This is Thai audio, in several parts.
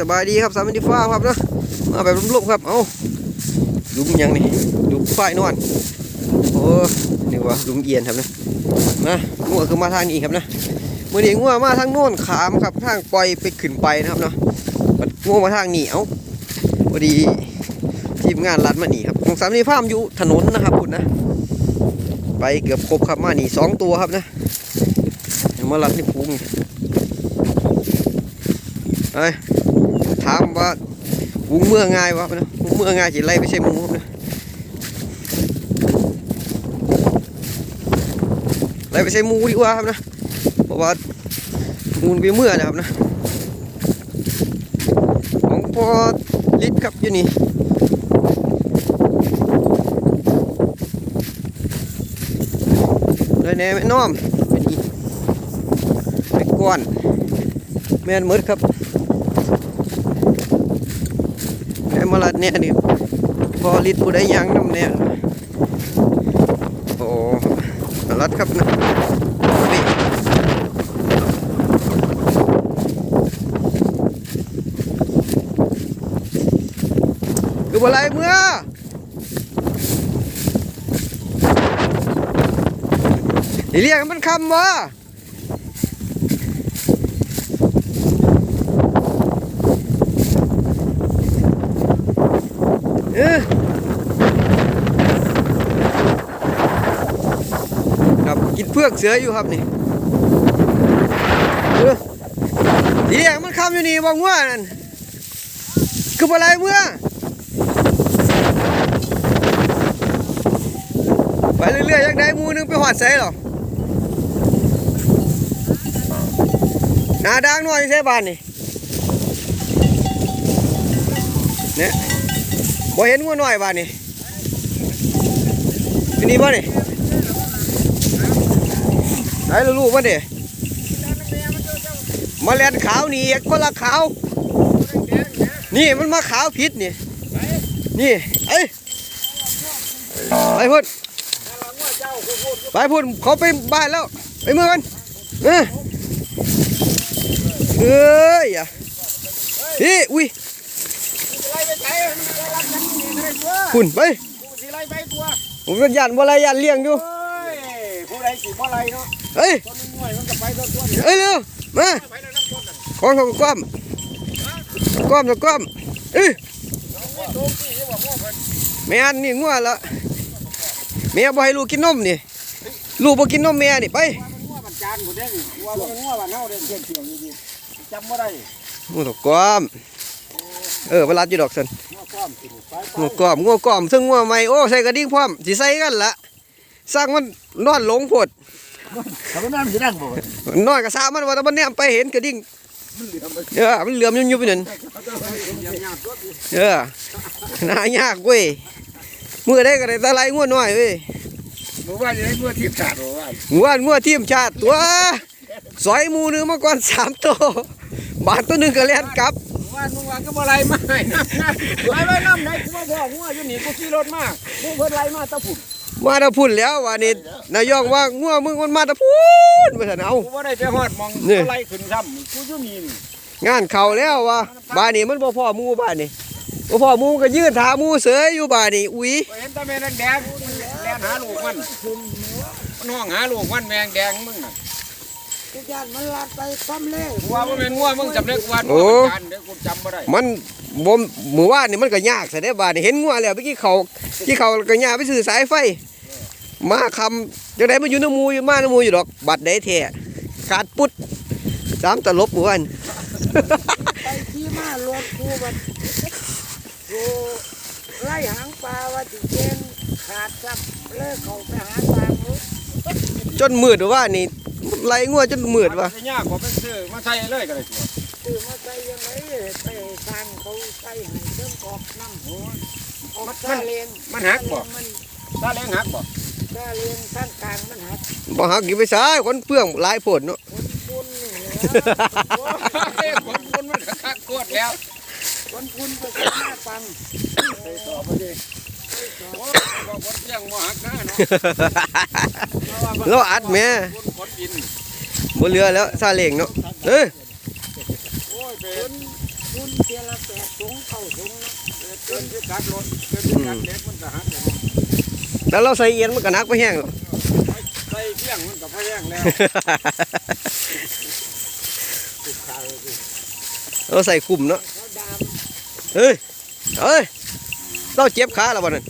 สบายดีครับสามนิฟ้าครับเนาะมาแบบลุ่มๆครับ เอ้าลุมยังนี่ลุมฝ้ายนอนโอ้นี่วะลุมเอียนครับนะมางัวคือมาทางนี้ครับนะมื่อนี้งัวมาทางโน้นขามครับทางปล่อยไปขึ้นไปนะครับเนาะงัวมาทางนี้เอ้าพอดีทีมงานรัดมานี่ครับของสามนี่ฟามอยู่ถนนนะครับคุณนะไปเกือบครบครับมานี่สองตัวครับนะเดี๋ยวมารัดนี่พุงไป ถามว่าพุงเมื่อง่ายวะนะพุงเมื่อง่ายจีไล่ไปใช่มูนะไล่ไปใช่มูดีกว่าครับนะเพราะว่ามูนไปเมื่อนะครับนะของพอลิตรครับอยู่นี่เลยแน่ไม่น้อมเป็นอีเป็นก้อนแม่นหมืดครับ แม่มาลัดเนี่ยนี่พอลิดผู้ใดยังน้ำเนี่ยโอ้มาลัดครับนะนี่คืออะไรเมื่อเรียกมันคำวะเออครับ กินเพือกเสืออยู่ครับนี่เรียกมันคำอยู่นี่บางว่านั่นคืออะไรเมื่อไปเรื่อยๆยังได้มูหนึงไปหอดใส่หรอนาดังหน่อยใช่บ้านนี่เนี่ยบ่เห็นงัวหน่อยบ้านนี่ที่นี่บ้านนี่ ไหนลูกๆบ้านนี่มาแลนขาวนี่เอกคนละขาว นี่มันมาขาวผิดนี่นี่เอ้ยไปพุ่นไปพูดเขาไปบ้านแล้วไปเมื่อกันเออเอ้ยอะพี่อุ้ยไล่ไปไถมันไปรับฉันนี่ก็ได้ตัวคุณไปกูสิไล่ไปตัวผมก็ยันบ่ไรยันเลี้ยงอยู่เอ้ยผู้ใดสิบ่ไล่เนาะ เอ้ยไปตัวตัวเดียวเอ้ยเร็วมาไปแล้วน้ำคนน่ะของของก้อมก้อมจะก้อมเอ้ยน้องไม่โตกี้ที่ว่าง่วงเพิ่นแม่อันนี่งัวละแม่บ่ให้ลูกกินนมนี่ลูกบ่กินนมแม่นี่ไปว่ามันง่วงมันจานกูเด้นี่ว่ามันง่วงมันเฮาเด้เที่ยนี่ได้งัวตกก้อมเออเวลาอยู่ดอกสันงัวก้อมงัวก้อมซึ่งงัวใหม่โอ้ใส่กระดิ่งพร้อมสิใส่กันละสร้างมันนอนหลงโพด ถ้ามันนั่นสินั่งบ่น้อยก็สามันว่าแต่มันเนี่ยไปเห็นกระดิ่งเออมันเหลื่อมยุ่บๆอยู่นั่นยังยากตัวเออน่ายากเว้ยมือได้ก็ได้แตะไลงัวน้อยเว้ยบ่ว่าจะได้ง่วงทิพย์ชาติบ่ว่างัวงัวทีมชาติตัวสอยหมูหนึงมาก่อนสามตัวบาทตัวหนึงก็แล่นกลับว่ามึงว่าก็บ่ไล่มาให้น้ำไล่ไว้น้ำไหนกูบ่พอง่วงอยู่นี่กูขี่รถมามึงเพิ่นไล่มาตะพุ่น มาแตะพุ่นแล้วว่านี่นายองว่างัวมึงมันมาแตะพุ่นมาซั่นเอากูบ่ได้ไปฮอดมองนี่กูไล่ขึ้นซ้ำกูอยู่นี่นี่งานเข้าแล้วว่าบ้านนี้มันบ่พอหมูบ้านนี้บ่พอหมูก็ยืนถาหมูเสยอยู่บ้านนี้อุ้ยไปเห็นแตาแม่นแดงๆมันแล่นหาลูกมันมันห้องหาลูกมันแมงแดงมึงน่ะทุกอย่างมันลัดไปซ้ำเลยกูว่าบ่แม่นงัวมึงจำได้กูว่างัวมันกันเด้อกูจำบ่ได้มันบ่มื้อวานนี่มันก็ยากซะเด้บ้านนี้เห็นงัวแล้วเมื่อกี้เขาที่เขาก็ย่าไปซื้อสายไฟ มาคำจังไดมาอยู่น้ำหมูอยู่มาน้ำหมูอยู่ดอก บัดได้แท้ขาดปุ๊ดสามตลบหมู่บ้านไปที่มารถกูมันกูไล่หางปลาว่าติเจนขาดซ้ำเลยเขาไปหาทางนู้นจนมืดว่านี่ไล่งัวจนมืดว่ะมันจะยากกว่าเป็นซื้อมาใส่เลยก็ได้ตัวตื่นมาใส่ยังไงไปทางเขาใส่ให้เรื่องกอกน้ำหัวออกซาเลงมันหักบ่มันถ้าเลี้ยงหักบ่ ซาเลงข้างกลางมันหักบ่หักกี่ไปซ้ายคนเปลืองหลายโพดเนาะคนพุนนี่แหละโอ้ยคนคนมันก็คักโคตรแล้วคนพุนไปกับหน้าฟังไปต่อไปดิโอ้ยบอกคนเที่ยงบ่หักนะเนาะเราอัดแม่คนคนกินบ่เหลือแล้วซาเล้งเนาะเอ้ยโอ้ยไปคนคุณเทียละแปดถุงเข้าถุงนะเกินที่กัดรถเกินที่กัดเล็กมันจะหักเลย แล้วเราใส่เอียนมันก็หนักไปแห้งหรอกใส่เพียงมันกับพะแยงแล้วติดขาวสิเราใส่คุมเนาะเขาดามเฮ้ยเฮ้ยเราเจ็บขาแล้ววันนั้น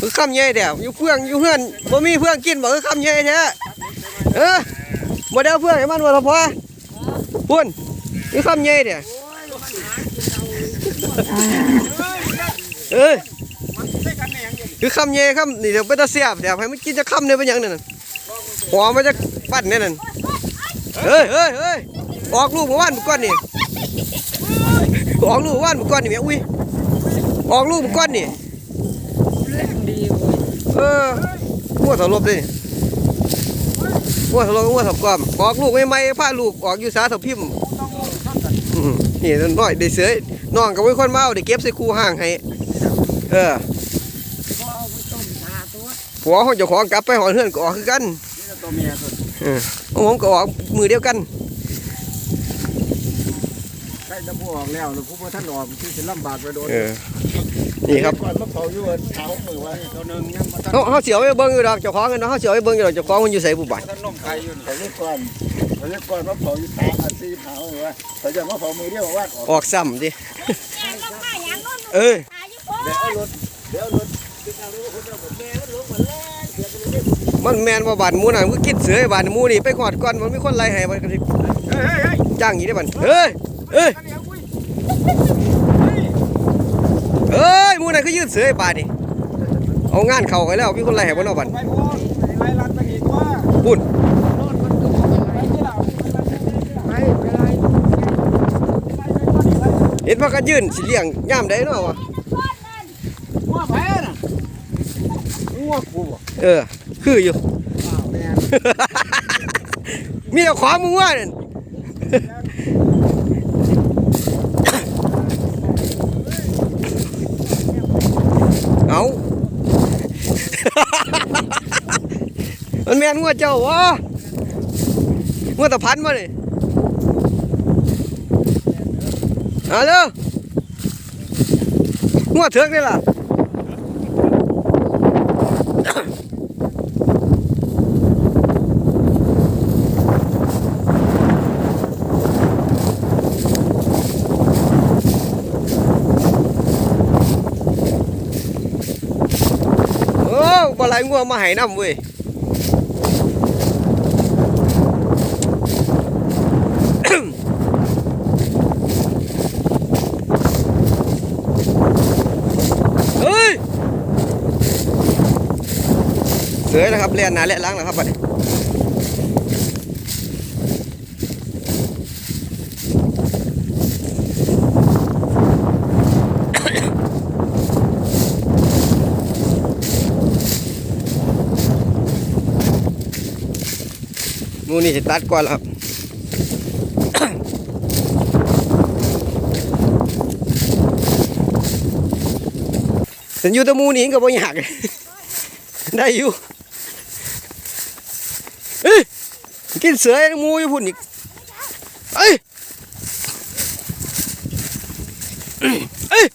คือคำใหญ่แท้อยู่เพื่องอยู่เพื่อนบ่มีเพื่องกินบ่คือคำใหญ่แท้เออบ่ได้เอาเพื่องให้มันบ่ละพอพุ่นคือคำใหญ่แท้โอ้ยมันหากินเอาเอ้ย คือคำใหญ่คำนี่เดี๋ยวไปตาเสียบเดี๋ยวให้มันกินจะคำเนี่ยเป็นยังนั่นน่ะหัวมันจะปั้นเนี่ยนั่นเฮ้ยเฮ้ยเฮ้ยออกลูกเมื่อวานเมื่อก่อนนี่ออกลูกเมื่อวานเมื่อก่อนนี่แม่อุ้ยออกลูกเมื่อก่อนนี่เรื่องดีเออมั่วถลบเลยมั่วถลบมั่วถลบกอมออกลูกใหม่ๆพาลูกออกอยู่สาถพิมพ์นี่น้อยได้เสือน้องกับไว้คนมาเอาได้เก็บใส่คูห่างให้เออ พอเอาไปต้มชา ตัวผัวของเจ้าของกลับไปหอนเฮือนก็ออกคือกันนี่ตัวเมียตัวเออของผมก็ออกมือเดียวกันใส่ตะปูออกแล้วแล้วผู้บ่ท่านออกที่สิลำบากไปโดนเออนี่ครับก่อนมาเผาอยู่เท้ามือไว้ตัวนึงยังบ่ทันเขาเขาเสียวไปเบิ้งอยู่ดอกเจ้าของกันเนาะเขาเสียวไปเบิ้งอยู่ดอกเจ้าของมันอยู่ใส่บุบบัตท่านนมไข่อยู่เขาเรียกก่อนเขาเรียกก่อนว่าเผาอยู่ตาอาซีเผาเหรอเขาจะมาเผามือเดียวว่าออกออกซ้ำดิลงมาอย่างนู้นเอ้ยหาอยู่พอเดี๋ยวเอารถเดี๋ยวเอารถ มันแมนว่าบานมูน่ะมันกินเสือบานมูนี่ไปกอดก่อนมันมีคนไล่ให้มันก็สิเฮ้ยเฮ้ยเฮ้ยจ้างอย่างนี้ได้บันเฮ้ยเอ้ยเฮ้ยมูน่ะคือยืดเสือบานนี่เอางานเข้าไปแล้วมีคนไล่ให้บ่เนาะบันไปพูดไล่รัดไปอีกว่าปุ่นโน่นมันปที่เราไม่เป็นเห็นว่ากันยืนสิเลี้ยงย่ามใดเนาะวะ งัวแพ้น่ะ งัวกูบ่เออ คืออยู่ อ้าวแม่นมีแต่ขวามึงว่านั่นเอา มันแม่นงัวเจ้าวะงัวตะพันมาเลยเอาเร็วงัวเถือกนี่ล่ะ โอ้ปลาไหลงัวมาให้น้ำเว้ย เฮ้ย เสือนะครับเลียนนาเลียนล้างนะครับบัดมูนี่จะตัดก่อนแล้วครับฉันอยู่แตะมูนี่ก็บ่อยากได้อยู่เอ้ยกิน เสือไอ้หมูอยู่พุ่นอีกเอ้ยเอ้ย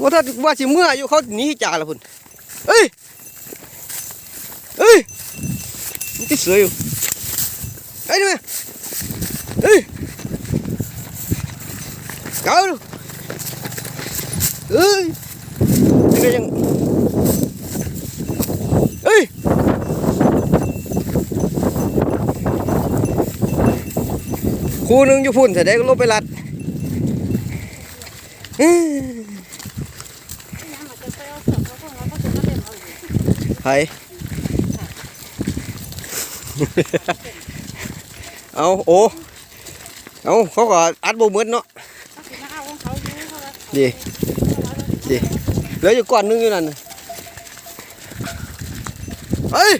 ว่าถ้าว่าสิเมื่ออยู่เขาหนีจ่าละพุ่นเอ้ยเอ้ยมันกินเสืออยู่เอ้ยดูไมเอ้ยเอาดูเอ้ยยังไงยังเอ้ย ครูหนึงอยู่พุ่นแต่ได้ก็ลบไปรัดเอ้ยไผเอาโอ้เอาเขาก็อัดโบเหมือนเนาะดีดีเหลืออยู่ก้อนหนึงอยู่นั่นน่ะเฮ้ย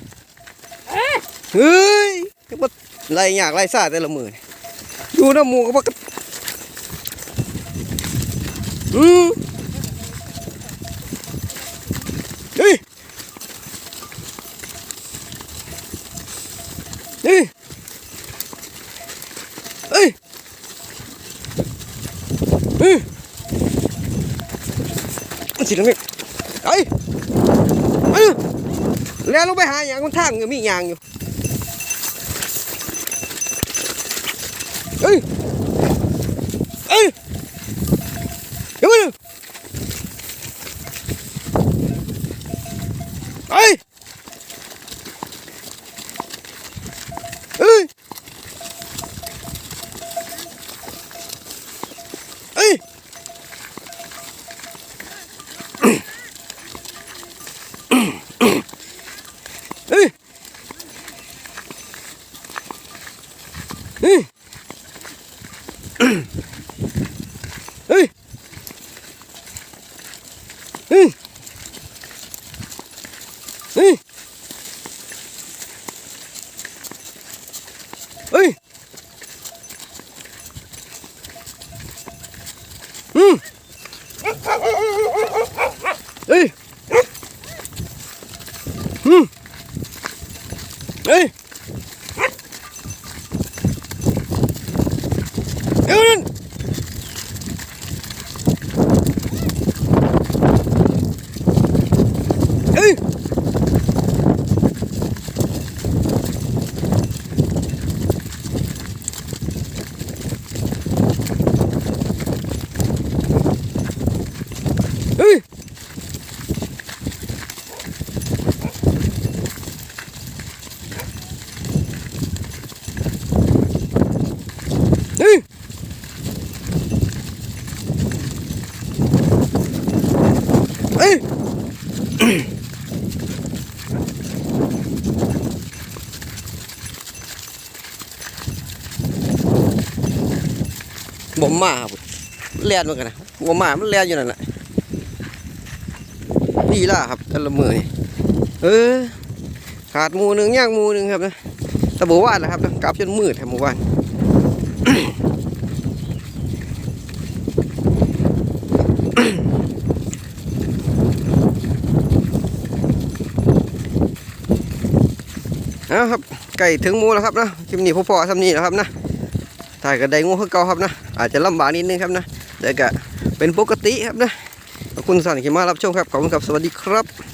เฮ้ยก็บ่ไล่ยากไล่ซ่าแต่ละมือ Una mo ka bakit? Hmm. Hey. Hey. Hey. Hey. Chỉ nó nghe. Ấy. Ấy. Leo nó bay hai nhà con thang, người mi nhà nhiều. ทางนี้ไอ้ไอ้ยแล้วลงไปหาอย่างมันทางอยู่มีอย่างอยู่เอ้ยเอ้ยเดี๋ยวมาดูเอ้ยเอ้ยเอ้ย เฮ้ยเฮ้ยเฮ้ยเฮ้ยเฮ้ยเฮ้ย อืมเฮ้ยอืม เฮ้ยเดี๋ยวนั่นเฮ้ยเฮ้ยเฮ้ยเฮ้ย บ่มาครับเลียนมือนกันนะบ่มามันเลียนอยู่นั่นแหละดีล่ะครับแต่ละมือนี่เออ ขาดมูหนึ่งย่างมูหนึ่งครับนะแตะบวานนะครับนะกลับจนมืดครับหมู่าน นะครับไก่ถึงหมูแล้วครับนะคลิปนี้พอๆทำนี่แล้วครับนะถ่ายกับไดงูคือเก่าครับนะอาจจะลำบากนิดนึงครับนะแต่ก็เป็นปกติครับนะขอบคุณสันที่มารับชมครับขอบคุณครับสวัสดีครับ